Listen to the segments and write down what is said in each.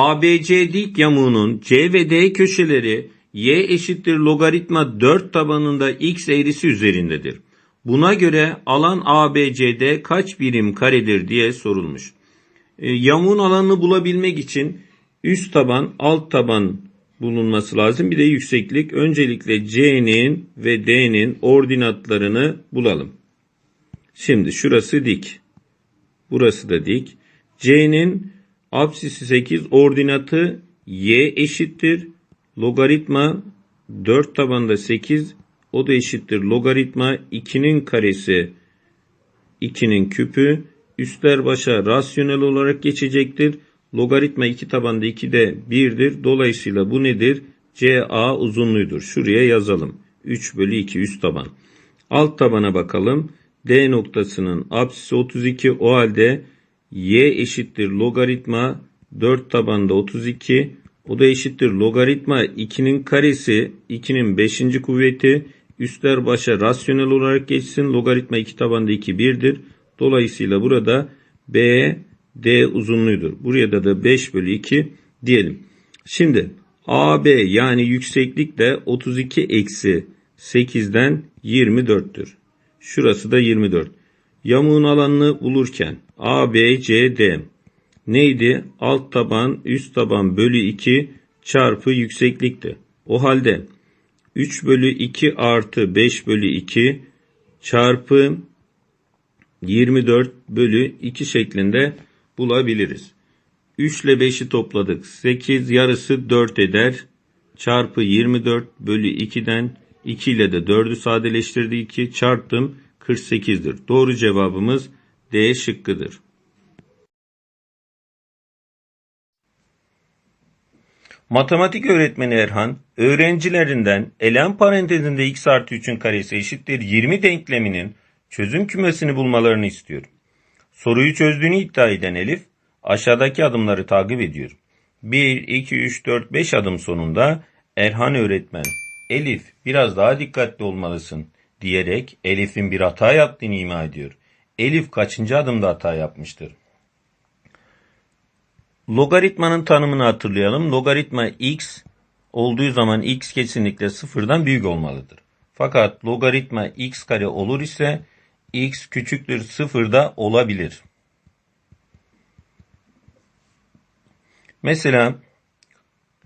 ABC dik yamuğunun C ve D köşeleri y eşittir logaritma 4 tabanında x eğrisi üzerindedir. Buna göre alan ABCD kaç birim karedir diye sorulmuş. E, yamuğun alanını bulabilmek için üst taban, alt taban bulunması lazım. Bir de yükseklik. Öncelikle C'nin ve D'nin ordinatlarını bulalım. Şimdi şurası dik. Burası da dik. C'nin apsisi 8 ordinatı y eşittir. Logaritma 4 tabanda 8 o da eşittir. Logaritma 2'nin karesi 2'nin küpü üstler başa rasyonel olarak geçecektir. Logaritma 2 tabanda 2 de 1'dir. Dolayısıyla bu nedir? CA uzunluğudur. Şuraya yazalım. 3 bölü 2 üst taban. Alt tabana bakalım. D noktasının apsisi 32 o halde y eşittir logaritma 4 tabanda 32 o da eşittir logaritma 2'nin karesi 2'nin 5. kuvveti üstler başa rasyonel olarak geçsin. Logaritma 2 tabanda 2 1'dir. Dolayısıyla burada B D uzunluğudur. Buraya da da 5 bölü 2 diyelim. Şimdi AB yani yükseklik de 32 eksi 8'den 24'tür. Şurası da 24. Yamuğun alanını bulurken ABCD neydi? Alt taban üst taban bölü 2 çarpı yükseklikti. O halde 3 bölü 2 artı 5 bölü 2 çarpı 24 bölü 2 şeklinde bulabiliriz. 3 ile 5'i topladık. 8 yarısı 4 eder. Çarpı 24 bölü 2'den 2 ile de 4'ü sadeleştirdik 2 çarptım 48'dir. Doğru cevabımız D şıkkıdır. Matematik öğretmeni Erhan, öğrencilerinden elem parantezinde x artı 3'ün karesi eşittir 20 denkleminin çözüm kümesini bulmalarını istiyor. Soruyu çözdüğünü iddia eden Elif, aşağıdaki adımları takip ediyor. 1, 2, 3, 4, 5 adım sonunda Erhan öğretmen, Elif biraz daha dikkatli olmalısın diyerek Elif'in bir hata yaptığını ima ediyor. Elif kaçıncı adımda hata yapmıştır? Logaritmanın tanımını hatırlayalım. Logaritma x olduğu zaman x kesinlikle sıfırdan büyük olmalıdır. Fakat logaritma x kare olur ise x küçüktür sıfırda olabilir. Mesela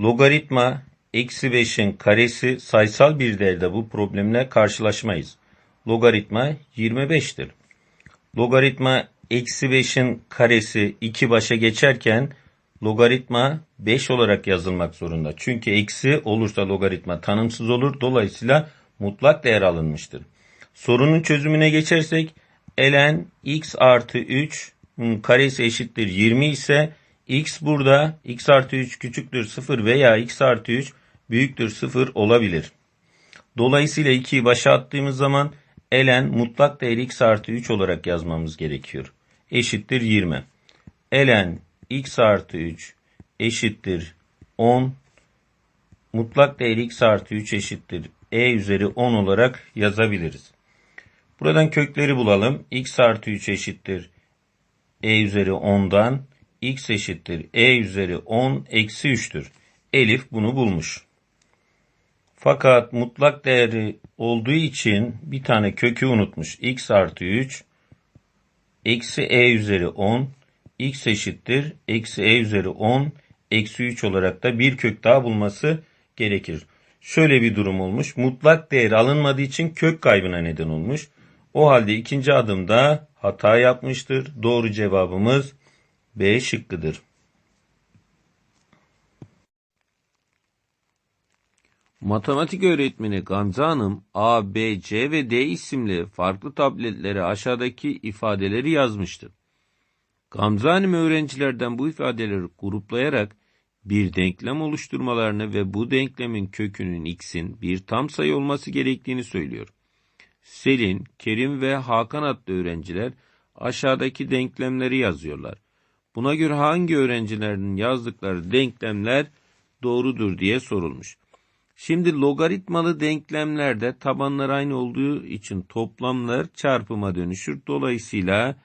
logaritma eksi 5'in karesi sayısal bir değerde bu problemle karşılaşmayız. Logaritma 25'tir. Logaritma eksi 5'in karesi 2 başa geçerken logaritma 5 olarak yazılmak zorunda. Çünkü eksi olursa logaritma tanımsız olur. Dolayısıyla mutlak değer alınmıştır. Sorunun çözümüne geçersek ln x artı 3 karesi eşittir 20 ise x burada x artı 3 küçüktür 0 veya x artı 3 büyüktür 0 olabilir. Dolayısıyla 2'yi başa attığımız zaman ln mutlak değer x artı 3 olarak yazmamız gerekiyor. Eşittir 20. ln x artı 3 eşittir 10. Mutlak değer x artı 3 eşittir e üzeri 10 olarak yazabiliriz. Buradan kökleri bulalım. x artı 3 eşittir e üzeri 10'dan x eşittir e üzeri 10 eksi 3'tür. Elif bunu bulmuş. Fakat mutlak değeri olduğu için bir tane kökü unutmuş. x artı 3 eksi e üzeri 10 x eşittir eksi e üzeri 10 eksi 3 olarak da bir kök daha bulması gerekir. Şöyle bir durum olmuş. Mutlak değer alınmadığı için kök kaybına neden olmuş. O halde ikinci adımda hata yapmıştır. Doğru cevabımız B şıkkıdır. Matematik öğretmeni Gamze Hanım A, B, C ve D isimli farklı tabletlere aşağıdaki ifadeleri yazmıştır. Gamze Hanım öğrencilerden bu ifadeleri gruplayarak bir denklem oluşturmalarını ve bu denklemin kökünün x'in bir tam sayı olması gerektiğini söylüyor. Selin, Kerim ve Hakan adlı öğrenciler aşağıdaki denklemleri yazıyorlar. Buna göre hangi öğrencilerin yazdıkları denklemler doğrudur diye sorulmuş. Şimdi logaritmalı denklemlerde tabanlar aynı olduğu için toplamlar çarpıma dönüşür. Dolayısıyla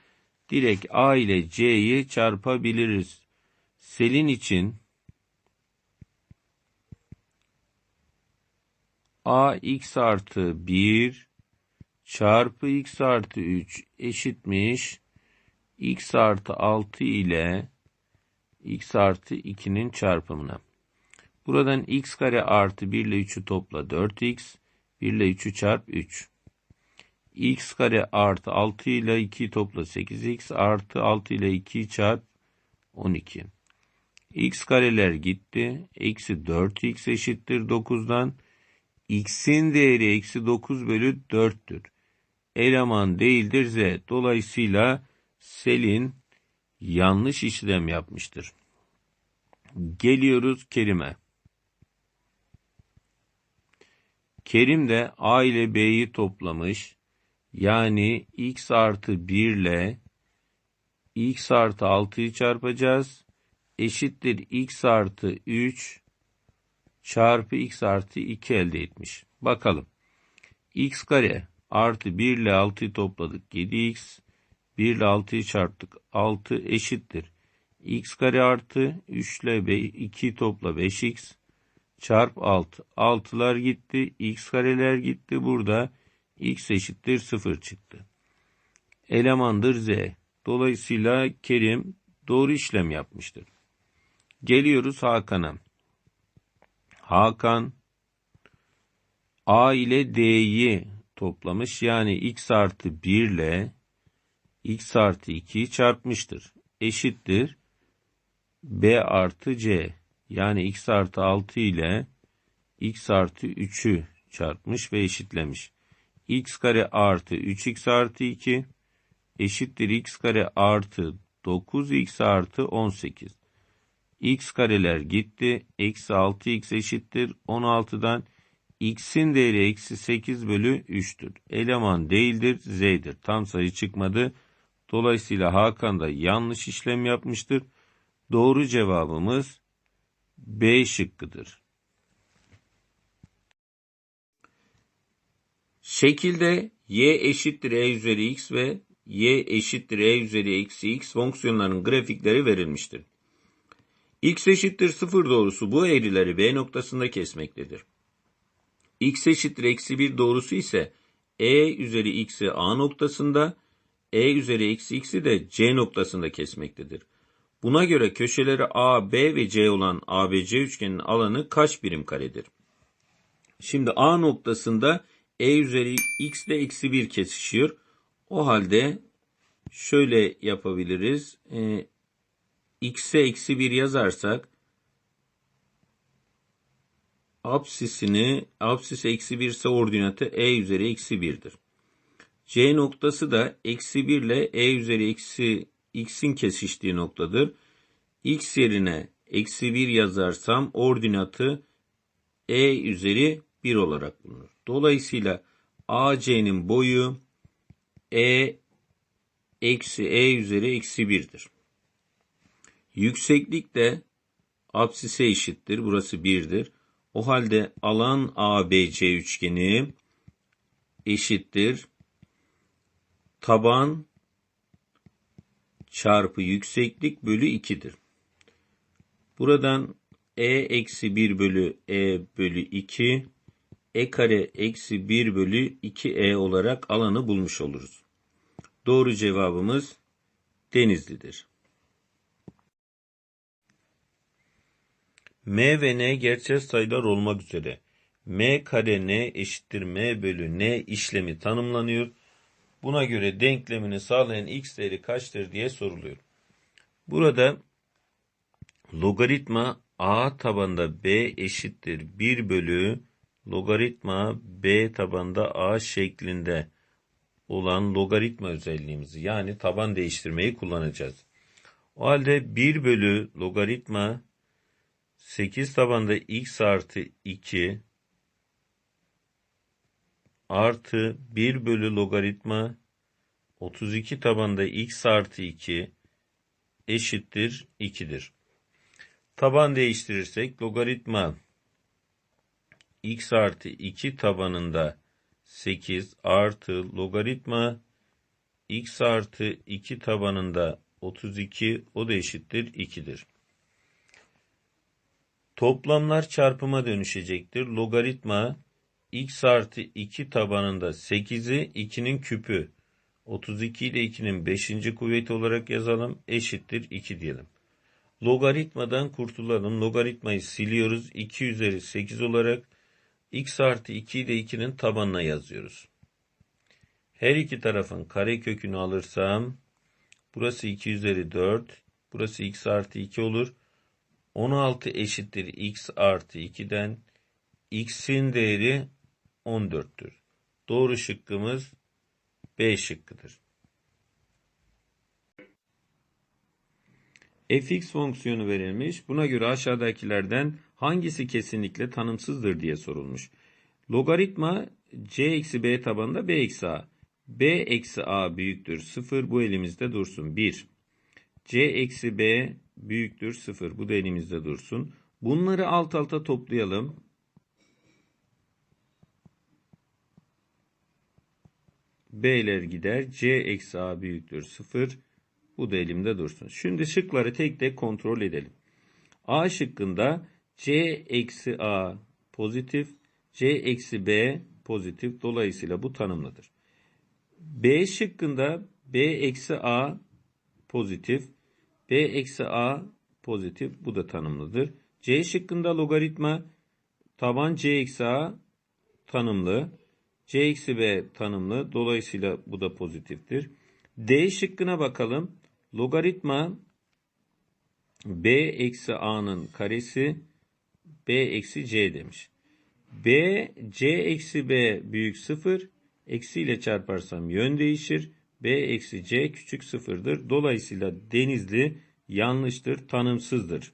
direkt A ile C'yi çarpabiliriz. Selin için A x artı 1 çarpı x artı 3 eşitmiş x artı 6 ile x artı 2'nin çarpımına. Buradan x kare artı 1 ile 3'ü topla 4x, 1 ile 3'ü çarp 3. x kare artı 6 ile 2'yi topla 8x artı 6 ile 2'yi çarp 12. x kareler gitti. Eksi 4x eşittir 9'dan. x'in değeri eksi 9 bölü 4'tür. Eleman değildir z. Dolayısıyla Selin yanlış işlem yapmıştır. Geliyoruz Kerim'e. Kerim de A ile B'yi toplamış. Yani x artı 1 ile x artı 6'yı çarpacağız. Eşittir x artı 3 çarpı x artı 2 elde etmiş. Bakalım. x kare artı 1 ile 6'yı topladık. 7x 1 ile 6'yı çarptık. 6 eşittir. x kare artı 3 ile 2 topla 5x çarp 6. 6'lar gitti. x kareler gitti. Burada x eşittir 0 çıktı. Elemandır z. Dolayısıyla Kerim doğru işlem yapmıştır. Geliyoruz Hakan'a. Hakan A ile D'yi toplamış. Yani x artı 1 ile x artı 2'yi çarpmıştır. Eşittir. B artı C. Yani x artı 6 ile x artı 3'ü çarpmış ve eşitlemiş. x kare artı 3x artı 2 eşittir x kare artı 9x artı 18. x kareler gitti. Eksi 6x eşittir. 16'dan x'in değeri eksi 8 bölü 3'tür. Eleman değildir, z'dir. Tam sayı çıkmadı. Dolayısıyla Hakan da yanlış işlem yapmıştır. Doğru cevabımız B şıkkıdır. Şekilde y eşittir e üzeri x ve y eşittir e üzeri eksi x fonksiyonlarının grafikleri verilmiştir. x eşittir 0 doğrusu bu eğrileri B noktasında kesmektedir. x eşittir eksi 1 doğrusu ise e üzeri x'i A noktasında, e üzeri eksi x'i de C noktasında kesmektedir. Buna göre köşeleri A, B ve C olan ABC üçgenin alanı kaç birim karedir? Şimdi A noktasında E üzeri x ile eksi 1 kesişiyor. O halde şöyle yapabiliriz. E, x'e eksi 1 yazarsak apsisini apsis eksi 1 ise ordinatı e üzeri eksi 1'dir. C noktası da eksi 1 ile e üzeri eksi x'in kesiştiği noktadır. x yerine eksi 1 yazarsam ordinatı e üzeri 1 olarak bulunur. Dolayısıyla AC'nin boyu e eksi e üzeri eksi 1'dir. Yükseklik de apsise eşittir. Burası 1'dir. O halde alan ABC üçgeni eşittir. Taban çarpı yükseklik bölü 2'dir. Buradan e eksi 1 bölü e bölü 2 e kare eksi 1 bölü 2e olarak alanı bulmuş oluruz. Doğru cevabımız Denizli'dir. M ve N gerçel sayılar olmak üzere M kare N eşittir M bölü N işlemi tanımlanıyor. Buna göre denklemini sağlayan x değeri kaçtır diye soruluyor. Burada logaritma a tabanda b eşittir 1 bölü logaritma b tabanda a şeklinde olan logaritma özelliğimizi yani taban değiştirmeyi kullanacağız. O halde 1 bölü logaritma 8 tabanda x artı 2 artı 1 bölü logaritma 32 tabanda x artı 2 eşittir 2'dir. Taban değiştirirsek logaritma x artı 2 tabanında 8 artı logaritma x artı 2 tabanında 32 o da eşittir 2'dir. Toplamlar çarpıma dönüşecektir. Logaritma x artı 2 tabanında 8'i 2'nin küpü. 32 ile 2'nin 5. kuvveti olarak yazalım. Eşittir 2 diyelim. Logaritmadan kurtulalım. Logaritmayı siliyoruz. 2 üzeri 8 olarak x artı 2'yi de 2'nin tabanına yazıyoruz. Her iki tarafın kare kökünü alırsam burası 2 üzeri 4. Burası x artı 2 olur. 16 eşittir x artı 2'den x'in değeri 14'tür. Doğru şıkkımız B şıkkıdır. fx fonksiyonu verilmiş. Buna göre aşağıdakilerden hangisi kesinlikle tanımsızdır diye sorulmuş. Logaritma c eksi b tabanında b eksi a. b eksi a büyüktür 0 bu elimizde dursun 1. c eksi b büyüktür 0 bu da elimizde dursun. Bunları alt alta toplayalım. B'ler gider. C eksi A büyüktür 0. Bu da elimde dursun. Şimdi şıkları tek tek kontrol edelim. A şıkkında C eksi A pozitif, C eksi B pozitif. Dolayısıyla bu tanımlıdır. B şıkkında B eksi A pozitif, B eksi A pozitif. Bu da tanımlıdır. C şıkkında logaritma taban C eksi A tanımlı. C eksi B tanımlı. Dolayısıyla bu da pozitiftir. D şıkkına bakalım. Logaritma B eksi A'nın karesi B eksi C demiş. B, C eksi B büyük sıfır. Eksi ile çarparsam yön değişir. B eksi C küçük sıfırdır. Dolayısıyla denizli yanlıştır, tanımsızdır.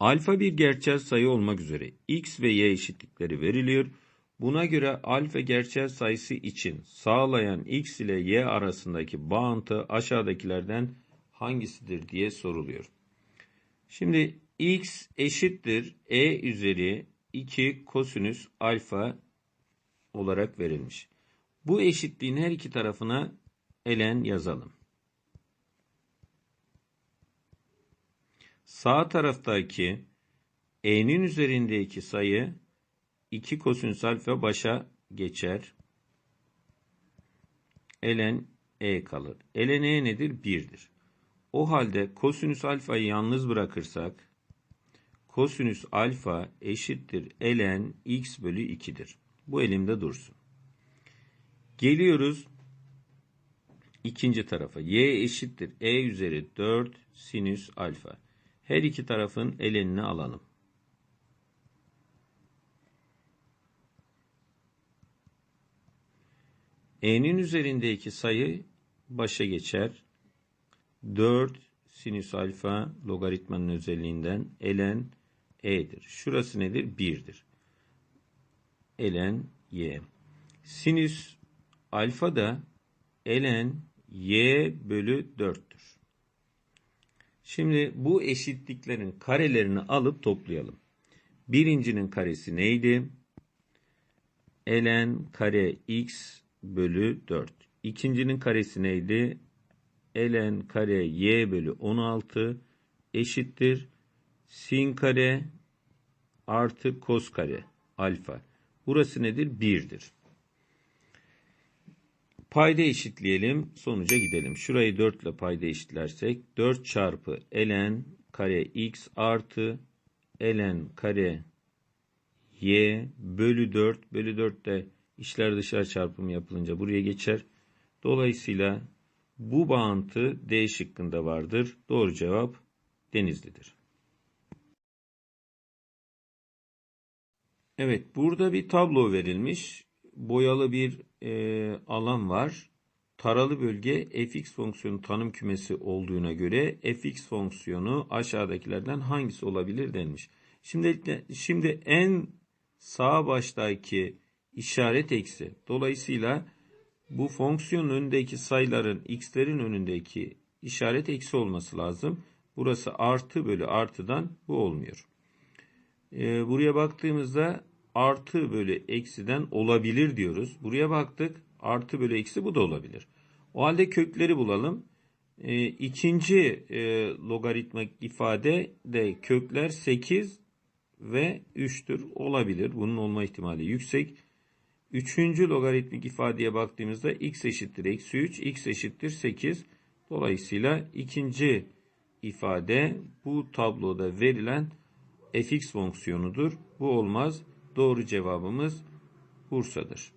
Alfa bir gerçel sayı olmak üzere x ve y eşitlikleri veriliyor. Buna göre alfa gerçel sayısı için sağlayan x ile y arasındaki bağıntı aşağıdakilerden hangisidir diye soruluyor. Şimdi x eşittir e üzeri 2 kosinüs alfa olarak verilmiş. Bu eşitliğin her iki tarafına elen yazalım. Sağ taraftaki e'nin üzerindeki sayı 2 kosinüs alfa başa geçer. Elen e kalır. Elen e nedir? 1'dir. O halde kosinüs alfayı yalnız bırakırsak kosinüs alfa eşittir elen x bölü 2'dir. Bu elimde dursun. Geliyoruz ikinci tarafa. y eşittir e üzeri 4 sinüs alfa. Her iki tarafın elenini alalım. E'nin üzerindeki sayı başa geçer. 4 sinüs alfa logaritmanın özelliğinden elen e'dir. Şurası nedir? 1'dir. Elen y. Sinüs alfa da elen y bölü 4'tür. Şimdi bu eşitliklerin karelerini alıp toplayalım. Birincinin karesi neydi? ln kare x bölü 4. İkincinin karesi neydi? ln kare y bölü 16 eşittir. Sin kare artı kos kare alfa. Burası nedir? 1'dir. Payda eşitleyelim. Sonuca gidelim. Şurayı 4 ile payda eşitlersek 4 çarpı ln kare x artı ln kare y bölü 4 bölü 4 de işler dışarı çarpımı yapılınca buraya geçer. Dolayısıyla bu bağıntı D şıkkında vardır. Doğru cevap Denizli'dir. Evet burada bir tablo verilmiş boyalı bir e, alan var. Taralı bölge fx fonksiyonu tanım kümesi olduğuna göre fx fonksiyonu aşağıdakilerden hangisi olabilir denmiş. Şimdi şimdi en sağ baştaki işaret eksi. Dolayısıyla bu fonksiyonun önündeki sayıların x'lerin önündeki işaret eksi olması lazım. Burası artı bölü artıdan bu olmuyor. Ee, buraya baktığımızda artı bölü eksiden olabilir diyoruz. Buraya baktık. Artı bölü eksi bu da olabilir. O halde kökleri bulalım. E, ikinci e, logaritma ifade de kökler 8 ve 3'tür. Olabilir. Bunun olma ihtimali yüksek. Üçüncü logaritmik ifadeye baktığımızda x eşittir eksi 3, x eşittir 8. Dolayısıyla ikinci ifade bu tabloda verilen fx fonksiyonudur. Bu olmaz. Doğru cevabımız Bursa'dır.